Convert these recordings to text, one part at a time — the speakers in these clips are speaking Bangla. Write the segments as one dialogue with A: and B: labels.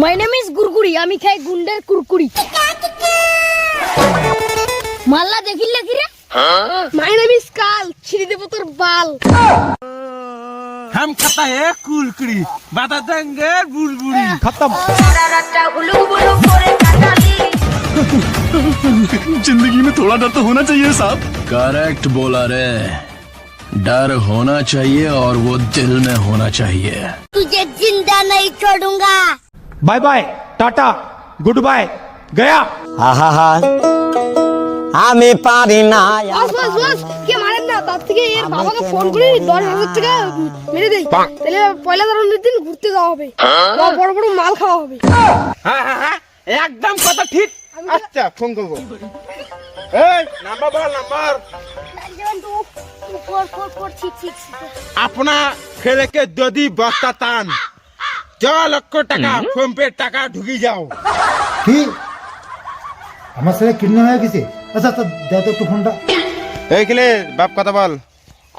A: মাই নেম ইজ গুরগুড়ি আমি খাই গুন্ডের কুরকুরি মাল্লা দেখিলে কি রে মাই নেম ইজ কাল ছিড়ে দেবো তোর বাল
B: हम खाता है कुलकड़ी बता देंगे बुलबुली खत्म
C: जिंदगी में थोड़ा डर तो होना चाहिए साहब
D: करेक्ट बोला रे डर होना चाहिए और वो दिल में होना चाहिए
A: तुझे जिंदा नहीं छोड़ूंगा
B: bye bye tata good bye गया
E: আহা আমি পারি না
A: বাস বাস বাস কে মারেন না তার থেকে এর বাবাকে ফোন করে দশ হাজার টাকা মেরে দেই তাহলে পয়লা ধরনের দিন ঘুরতে যাওয়া হবে বা বড় বড় মাল খাওয়া হবে
B: হ্যাঁ হ্যাঁ হ্যাঁ একদম কথা ঠিক আচ্ছা ফোন করব। এই! নাম্বার বল নাম্বার আপনা ছেলেকে যদি বস্তা টান ছ লক্ষ টাকা ফোন পে টাকা ঢুকি যাও।
F: কি? আমার ছেলে কিডন্যাপ হয়ে গেছে? আচ্ছা আচ্ছা দাও তো একটু ফোনটা।
B: এই খেলে বাপ কথা বল।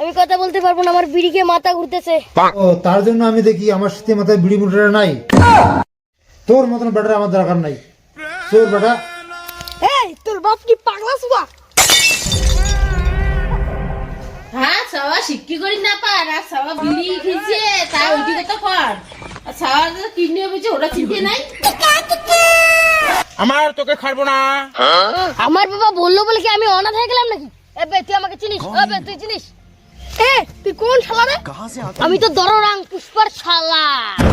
A: আমি কথা বলতে পারব না আমার বিড়িকে মাথা ঘুরতেছে।
F: ও তার জন্য আমি দেখি আমার সাথে মাথায় বিড়ি মুটারা নাই। তোর মতন বেটার আমার দরকার নাই। তোর
A: তোর বাপ কি পাগলা সুবা
G: হ্যাঁ সাওয়া শিক্ষি করি না পার আর সাওয়া বিড়ি খেয়েছে তা ওইদিকে তো কর? আর সাওয়া কিডনি হয়েছে ওটা চিনতে নাই?
B: আমার তোকে খাব না।
A: আমার বাবা বলল বলে কি আমি অনাথ হয়ে গেলাম নাকি? এ বে তুই আমাকে চিনিস? এ বে তুই চিনিস? এ তুই কোন শালা রে? আমি তো দররাং পুষ্পার শালা।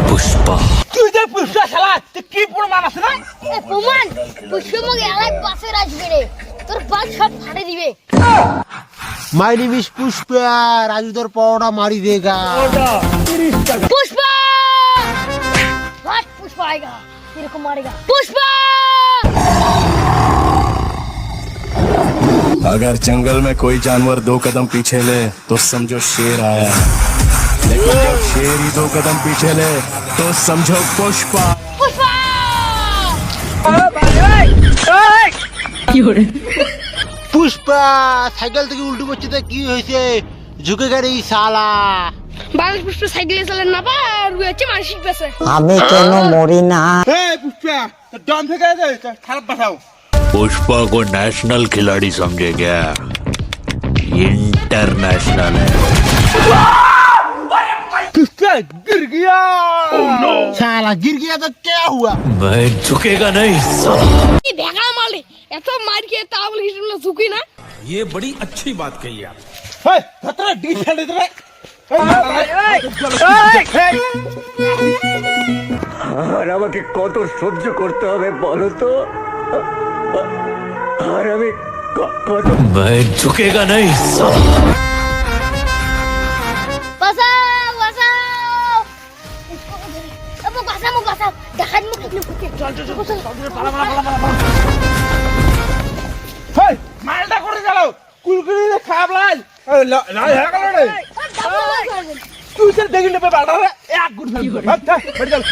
A: পুষ্পা।
B: তুই যে পুষ্পা শালা তুই কি প্রমাণ আছে না?
A: এ প্রমাণ পুষ্পমগে আরেক বাসের আসবে রে তোর বাস সব ফাটে দিবে
E: my name is Pushpa Raju তোর পরোটা মারি দেগা
A: पुष्पा वाट पुष्पा आएगा तेरे को मारेगा पुष्पा
C: अगर जंगल में कोई जानवर दो कदम पीछे ले तो समझो शेर आया है लेकिन जब शेर ही दो कदम पीछे ले तो समझो पुष्पा
E: পুষ্পা সাইকেল থেকে উল্টো পড়ছে তো কি হয়েছে ঝুঁকে গেলে এই শালা
A: বাংলাদেশ পুষ্পা সাইকেলে চালেন না বা রয়েছে মানসিক বেসে
E: আমি কেন মরি না
B: এই পুষ্পা তোর দম থেকে আছে খারাপ পাঠাও
H: पुष्पा को नेशनल खिलाड़ी समझे क्या इंटरनेशनल है
B: पुष्पा गिर गया
E: শালা गिर गया तो क्या हुआ
H: मैं झुकेगा नहीं साला
A: ভেগা মালে এত মার খেয়ে তা বলে কিছু না ঝুঁকি না
B: এই ধতরা ডি ছেড়ে দে
I: আর আমাকে কত সহ্য করতে হবে বলো তো আর আমি ক- কত
H: मैं झुकेगा नहीं साला
A: বাঁচাও বাঁচাও আবু বাঁচা মুখ বাঁচাও দেখাত মুখ একটু ফুটে চল চল চল পালা পালা পালা পালা
B: কুলকুলি খারাপ লাল না হয়ে গেল রে তুই সে দেখি নেবে বাড়া রে এক গুড ফেল আচ্ছা বেড়ে চল